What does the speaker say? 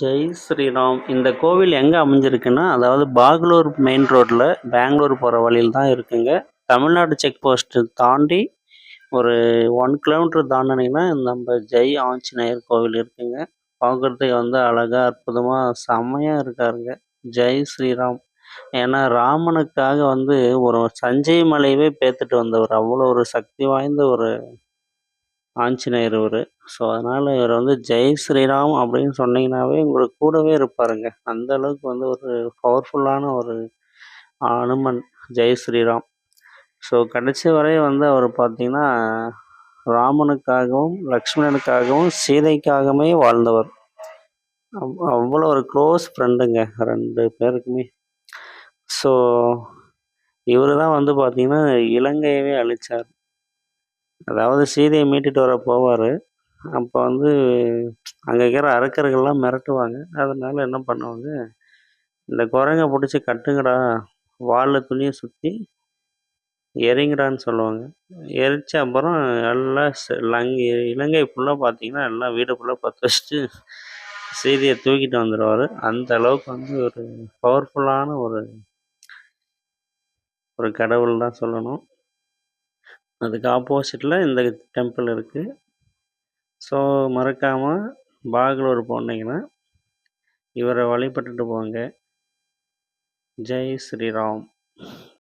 ஜெய் ஸ்ரீராம். இந்த கோவில் எங்கே அமைஞ்சிருக்குன்னா, அதாவது பாகலூர் மெயின் ரோட்டில் பெங்களூர் போகிற வழியில் தான் இருக்குங்க. தமிழ்நாடு செக் போஸ்ட்டு தாண்டி ஒரு ஒன் கிலோமீட்டர் தாண்டினீங்கன்னா நம்ம ஜெய் ஆஞ்சநேயர் கோவில் இருக்குங்க. பார்க்குறதுக்கு வந்து அழகா, அற்புதமாக செம்மையாக இருக்காருங்க. ஜெய் ஸ்ரீராம். ஏன்னா, ராமனுக்காக வந்து ஒரு சஞ்சய் மலையவே பேத்துட்டு வந்தவர். அவ்வளோ ஒரு சக்தி வாய்ந்த ஒரு ஆஞ்சநேயர் இவர் ஸோ, அதனால் இவர் வந்து ஜெய் ஸ்ரீராம் அப்படின்னு சொன்னீங்கன்னாவே, உங்களுக்கு கூடவே இருப்பாருங்க. அந்த அளவுக்கு வந்து ஒரு பவர்ஃபுல்லான ஒரு அனுமன் ஜெய் ஸ்ரீராம். ஸோ, கடைசி வரை வந்து அவர் பார்த்தீங்கன்னா, ராமனுக்காகவும், லக்ஷ்மணனுக்காகவும், சீதைக்காகவுமே வாழ்ந்தவர். அவ் அவ்வளோ ஒரு க்ளோஸ் ஃப்ரெண்டுங்க ரெண்டு பேருக்குமே. ஸோ, இவர் தான் வந்து பார்த்திங்கன்னா இலங்கையவே அழிச்சார். அதாவது சீதையை மீட்டுட்டு வர போவார் அப்போ வந்து அங்கே இருக்கிற அரக்கர்கள்லாம் மிரட்டுவாங்க. அதனால் என்ன பண்ணுவாங்க, இந்த குரங்கை பிடிச்சி கட்டுங்கடா, வால்ல துணியை சுற்றி எறிங்கடான்னு சொல்லுவாங்க. எரிச்ச அப்புறம் எல்லாம் லங் இலங்கை ஃபுல்லாக பார்த்தீங்கன்னா, எல்லாம் வீடு ஃபுல்லாக பற்ற வச்சுட்டு சீதையை தூக்கிட்டு வந்துடுவார் அந்த அளவுக்கு வந்து ஒரு பவர்ஃபுல்லான ஒரு ஒரு கடவுள் தான் சொல்லணும். அதுக்கு ஆப்போசிட்டில் இந்த டெம்பிள் இருக்குது ஸோ, மறக்காமல் பாகலூர் போனீங்கன்னா, இவரை வழிபட்டுட்டு போங்க. ஜெய் ஸ்ரீராம்.